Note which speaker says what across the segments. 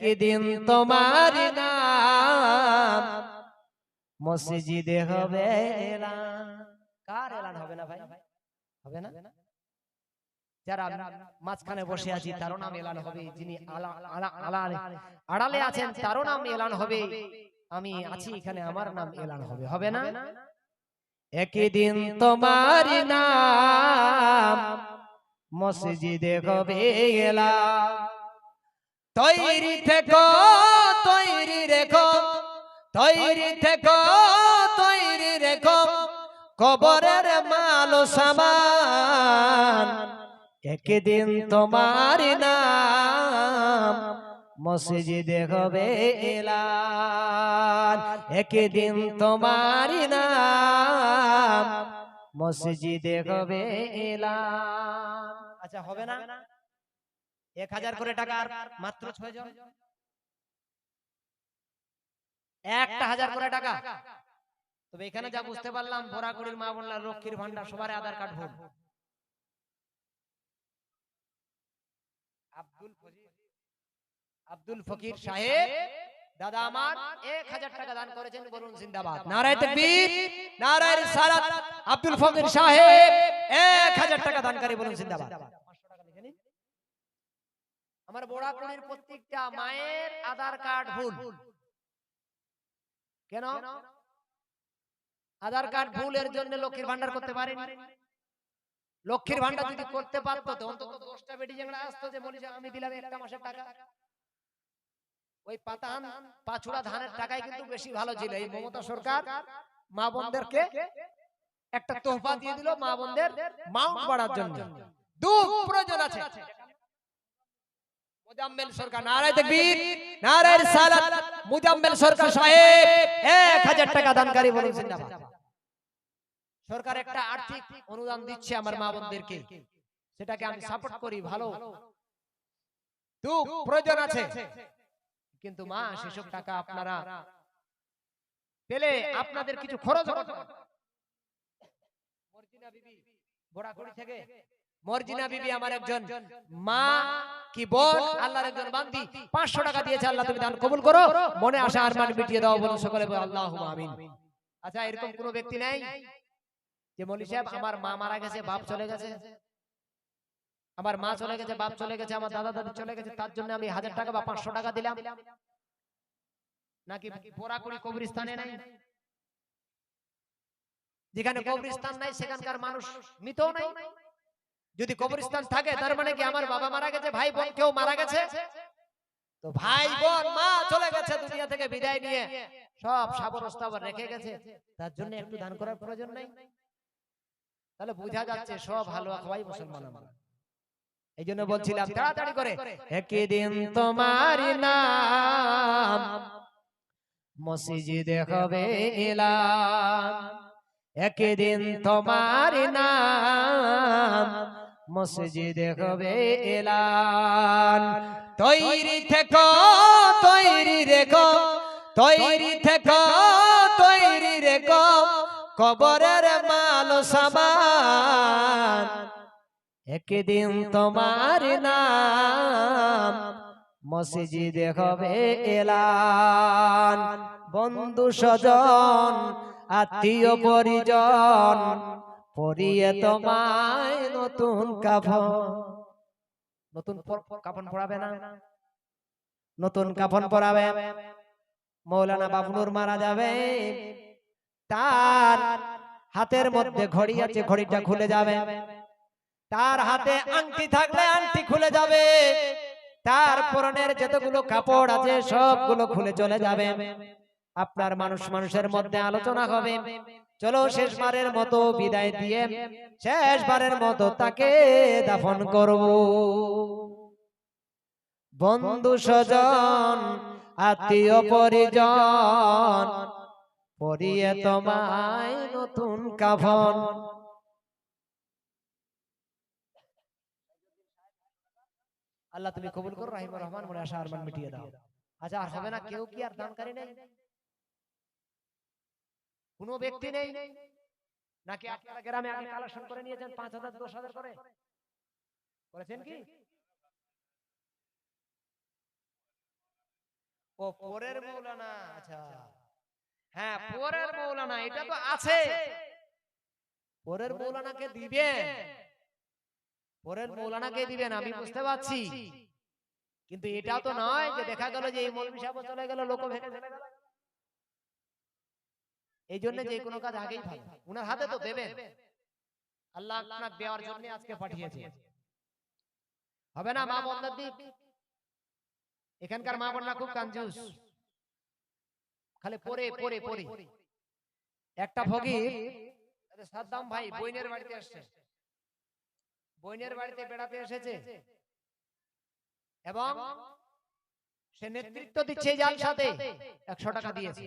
Speaker 1: একদিন তোমার নাম মসজিদে হবে কার এলান হবে না ভাই? হবে না? যারা মাঝখানে বসে আছি, তারও নাম এলান হবে। যিনি আড়ালে আছেন, তারও নাম এলান হবে। আমি আছি এখানে, আমার নাম এলান হবে। হবে না? একদিন তোমার নাম মসজিদে হবে এলান। তৈরি থেকো তৈরি রেখো। তৈরি থেকো তৈরি রেখো। কবরের মাল সামান একদিন তোমার নাম মসজিদে হবে এলান। একদিন তোমার নাম মসজিদে হবে এলান। আচ্ছা হবে না? এক হাজার করে টাকা আর মাত্র ছয় জন একটা হাজার করে টাকা? তবে এখানে যা বুঝতে পারলাম বোরাকুড়ির মা বোনরা লক্ষ্মীর ভান্ডার সবার আধার কার্ড ভোট আব্দুল ফকির আব্দুল ফকির সাহেব দাদা আমার এক হাজার টাকা দান করেছেন বলুন জিন্দাবাদ। নারায় তকবীর নারায় আব্দুল ফকির সাহেব এক হাজার টাকা দানকারী বলুন জিন্দাবাদ পাঁচশো টাকা লিখে নিন। আমার বোড়াকুড়ির প্রত্যেকটা মায়ের আধার কার্ড ভুল। কেন? আধার কার্ড ভুলের জন্য লক্ষ্মীর ভান্ডার করতে পারেনি। লক্ষ্মীর ভান্ডার যদি করতে পারতো তো অন্তত দশটা বেটি যেগুলো আসতো যে বলি আমি দিলাম একটা মাসের টাকা। ওই পাতান পাছুড়া ধানের টাকাই কিন্তু বেশি ভালো ছিল। এই মমতা সরকার মা বোনদেরকে একটা তোহফা দিয়ে দিল মা বোনদের মাউন্ট বাড়ার জন্য। দুঃখ প্রয়োজন আছে। মুজাম্মেল সরকার নারায় তাকবীর নারায় সালাত মুজাম্মেল সরকার সাহেব 1000 টাকা দানকারী বলুন জিন্দাবাদ। সরকার একটা আর্থিক অনুদান দিচ্ছে আমার মা বোনদেরকে। সেটাকে আমি সাপোর্ট করি ভালো। প্রয়োজন আছে। কিন্তু মা সেসব টাকা আপনারা পেলে আপনাদের কিছু খরচ হবে। মর্জিনা বিবি থেকে মর্জিনা বিবি আমার একজন মা কি বোন আল্লাহর একজন বান্দি। 500 টাকা দিয়েছে আল্লাহ তুমি দান কবুল করো। মনে আশা আরমান মিটিয়ে দাও বলুন সকলে বলে আল্লাহুম্মা আমিন। আচ্ছা এরকম কোনো ব্যক্তি নাই যে মৌলি সাহেব আমার মা মারা গেছে বাপ চলে গেছে। আমার মা চলে গেছে বাপ চলে গেছে আমার দাদা দাদি চলে গেছে তার জন্য আমি হাজার টাকা বা পাঁচশো টাকা দিলাম। নাকি পোড়াকুড়ি কবরস্থানে নাই? যেখানে কবরস্থান নাই সেখানকার মানুষ মৃত নাই। যদি কবরস্থান থাকে তার মানে কি আমার বাবা মারা গেছে ভাই বোন কেউ মারা গেছে? তো ভাই বোন মা চলে গেছে দুনিয়া থেকে বিদায় নিয়ে। সব সাবর স্থাবর রেখে গেছে। তার জন্য একটু দান করার প্রয়োজন নাই। তাহলে বোঝা যাচ্ছে সব হালুয়া খাওয়াই মুসলমান আমরা। এই জন্য বলছিলাম তাড়াতাড়ি করে একদিন তোমার নাম মসজিদে হবে এলাম। একদিন তোমার নাম মসজিদে হবে এলান তৈরি থেকো তৈরি রেখো তৈরি থেকো তৈরি রেখো কবরের মাল সামান একদিন তোমার নাম মসজিদে হবে এলান বন্ধু স্বজন আত্মীয় পরিজন পরিয়ে তোমায় নতুন কাফন। নতুন কাফন পরাবে না? নতুন কাফন পরাবে মৌলানা বাবনুর মারা যাবে। তার হাতের মধ্যে ঘড়ি আছে ঘড়িটা খুলে যাবে। তার হাতে আংটি থাকলে আংটি খুলে যাবে। তার পরনের যতগুলো কাপড় আছে সবগুলো খুলে চলে যাবে। আপনার মানুষ মানুষের মধ্যে আলোচনা হবে। চলো শেষবারের মতো বিদায় দিয়ে শেষবারের মতো তাকে দাফন করব। বন্ধু স্বজন আত্মীয় পরিজন পরিয়ে তোমায় নতুন কাফন। আল্লাহ তুমি কবুল করো রাহিম রহমান মনে আশা আরমান মিটিয়ে দাও। আচ্ছা আর হবে না কেউ কি আর দানকারী নেই? কোনো ব্যক্তি নেই নাকি আপনারা গ্রামে আগে কালেকশন করে নিয়েছেন পাঁচ হাজার দশ হাজার করে? করেছেন কি? ও পরের মৌলানা আচ্ছা। হ্যাঁ পরের মৌলানা এটা তো আছে। পরের মৌলানাকে দিবেন। পরের মৌলানাকে দিবেন আমি বুঝতে পারছি। কিন্তু এটাও তো নয় যে দেখা গেল যে এই মৌলবি সাহেব চলে গেল লোক ভেঙে চলে গেল। এই জন্য যে কোনো কাজ আগেই ভালো উনার হাতে তো দেবেন। আল্লাহ আপনার দেওয়ার জন্য আজকে পাঠিয়েছে। হবে না মা বন্ধার দিক। এখানকার মা বোনরা খুব কাঞ্জুস। খালি পরে পরে পরে একটা আরে সাদ্দাম ভাই বইনের বাড়িতে আসছে। বইনের বাড়িতে বেড়াতে এসেছে। এবং সে নেতৃত্ব দিচ্ছে এই জালসাতে একশো টাকা দিয়েছে।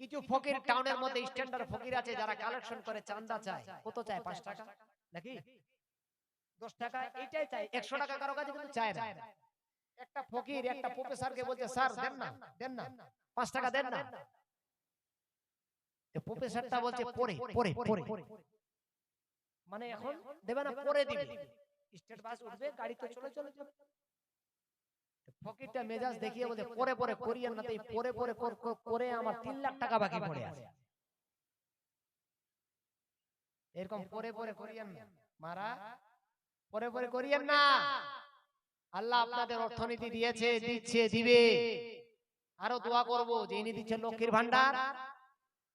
Speaker 1: কিছু ফকির টাউনের মধ্যে স্ট্যান্ডার্ড ফকির আছে যারা কালেকশন করে চান্দা চায়। কত চায়? পাঁচ টাকা? নাকি? দশ টাকা? এইটাই চাই একশো টাকা কারও কাছে কিন্তু চায় না। একটা ফকির একটা প্রফেসরকে বলছে স্যার দেন না দেন না পাঁচ টাকা দেন না। প্রফেসরটা বলছে পরে পরে পরে মানে এখন দেবে না পরে দিবে। স্টেট বাস উঠবে গাড়ি তো চলে চলে যাবে ফকিরটা মেজাজ দেখিয়ে বলছে পরে পরে করিয়েন না তো এই পরে পরে কর- আমার তিন লাখ টাকা বাকি পড়ে আছে। এরকম পরে পরে করিয়েন না। মারা পরে পরে করিয়েন না। আল্লাহ আপনাদের অর্থনীতি দিয়েছে দিচ্ছে দিবে। আরও দোয়া করব যে ইনি দিচ্ছেন লক্ষ্মীর ভান্ডার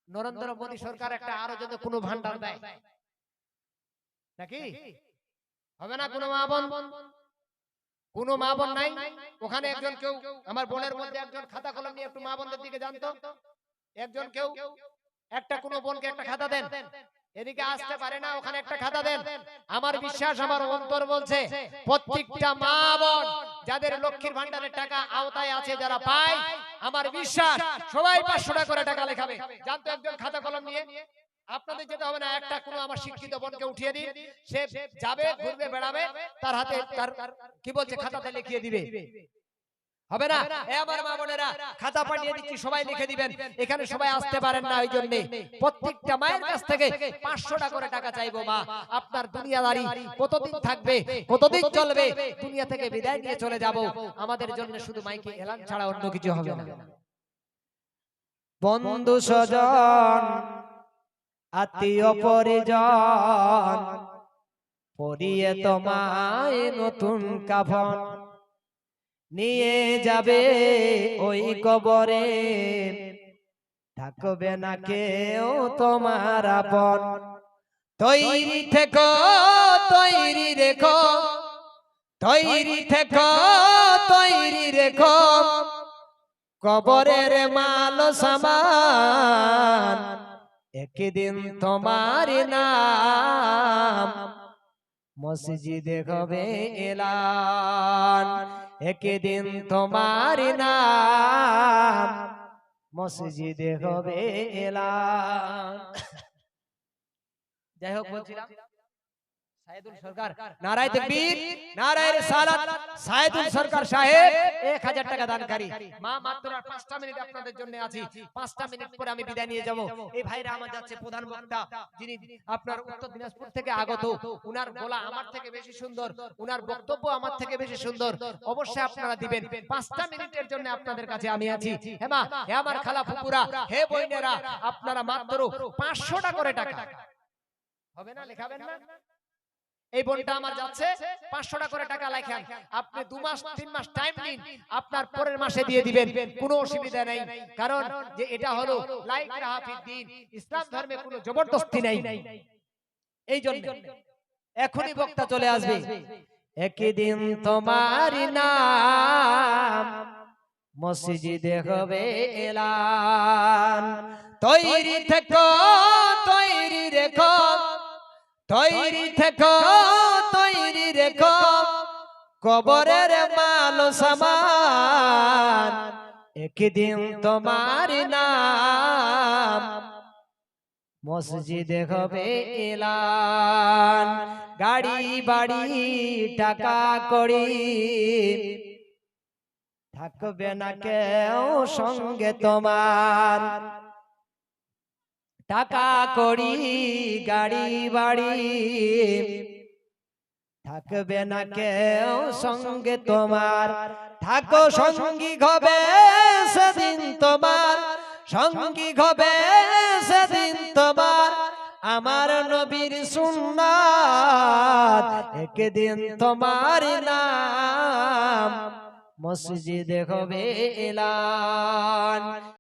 Speaker 1: নরেন্দ্র মোদী সরকার একটা আরও যদি কোনো ভান্ডার দেয়। নাকি? হবে না কোনো মা বোন? কোনো মা বোন নাই? ওখানে একজন কেউ আমার বোনের মধ্যে একজন খাতা কলম নিয়ে একটু মা বোনদের দিকে জানতো। একজন কেউ একটা কোনো বোনকে একটা খাতা দেন। এদিকে আসতে পারে না ওখানে একটা খাতা দেন। আমার বিশ্বাস আমার অন্তর বলছে প্রত্যেকটা মা বোন যাদের লক্ষ্মীর ভান্ডারের টাকা আওতায় আছে যারা পায় আমার বিশ্বাস সবাই পাঁচশো টাকা করে টাকা লেখাবে। জানতো একজন খাতা কলম নিয়ে? আপনাদের যেতে হবে না একটা কোনো আমার শিক্ষিত বোনকে উঠিয়ে দিন। সে যাবে ঘুরবে বেড়াবে তার হাতে তার কি বলছে খাতাতে লিখিয়ে দিবে। হবে না? এ আমার মা বোনেরা খাতা পাঠিয়ে দিচ্ছি সবাই লিখে দিবেন। এখানে সবাই আসতে পারেন না ওই জন্য। প্রত্যেকটা মায়ের কাছ থেকে পাঁচশো টাকা করে টাকা চাইব মা। আপনার দুনিয়াদারি কতদিন থাকবে কতদিন চলবে দুনিয়া থেকে বিদায় নিয়ে চলে যাব। আমাদের জন্য শুধু মাইকে এলান ছাড়া অন্য কিছু হবে না।
Speaker 2: বন্ধু স্বজন আত্মীয় পরিজন পরিয়ে তোমায় নতুন কাফন। নিয়ে যাবে ওই কবরে, থাকবে না কেউ তোমার আপন। তৈরি থেকো, তৈরি রেখো, তৈরি থেকো, তৈরি রেখো। কবরের মাল সামান একদিন তোমার নাম মসজিদে হবে এলান। একদিন তোমার নাম মসজিদে হবে এলান।
Speaker 1: যাই হোক বলছিলাম। সাইদুল সরকার। নারায় তাকবীর নারায় রিসালাত সাইদুল সরকার সাহেব 1000 টাকা দানকারী। মা মাত্র আর 5টা মিনিট আপনাদের জন্য আছি। 5টা মিনিট পরে আমি বিদায় নিয়ে যাব। এই ভাইরা আমার যাচ্ছে প্রধান বক্তা যিনি আপনার উত্তর দিনাজপুর থেকে আগত উনার গলা আমার থেকে বেশি সুন্দর উনার বক্তব্য আমার থেকে বেশি সুন্দর। অবশ্যই আপনারা দিবেন। 5টা মিনিটের জন্য আপনাদের কাছে আমি আছি। মা হে আমার খালা ফুপুরা হে বইনেরা আপনারা মাত্র 500 টাকা করে টাকা হবে না লেখাবেন না এই বোনটা আমার যাচ্ছে পাঁচশো টাকা করে টাকা লেখেন। আপনি দু মাস তিন মাস টাইম নিন আপনার পরের মাসে দিয়ে দিবেন। কোনো অসুবিধা নেই। কারণ যে এটা হলো লাইক দিন। ইসলাম ধর্মে কোনো জবরদস্তি নেই। এই জন্য। এখনই বক্তা চলে আসবে।
Speaker 2: একদিন তোমার নাম মসজিদে হবে এলান। তৈরি থেকো তৈরি তৈরি থেকো তৈরি রেখো। কবরের মাল সামান একদিন তোমার নাম মসজিদে হবে এলান। গাড়ি বাড়ি টাকা করি থাকবে না কেউ সঙ্গে তোমার। টাকা করি, গাড়ি, বাড়ি। থাকবে না কেউ সঙ্গে তোমার। থাকো সঙ্গী হবে সেদিন তোমার। সঙ্গী হবে সেদিন তোমার। আমার নবীর সুন্নাত একদিন তোমার নাম। মসজিদে হবে এলান।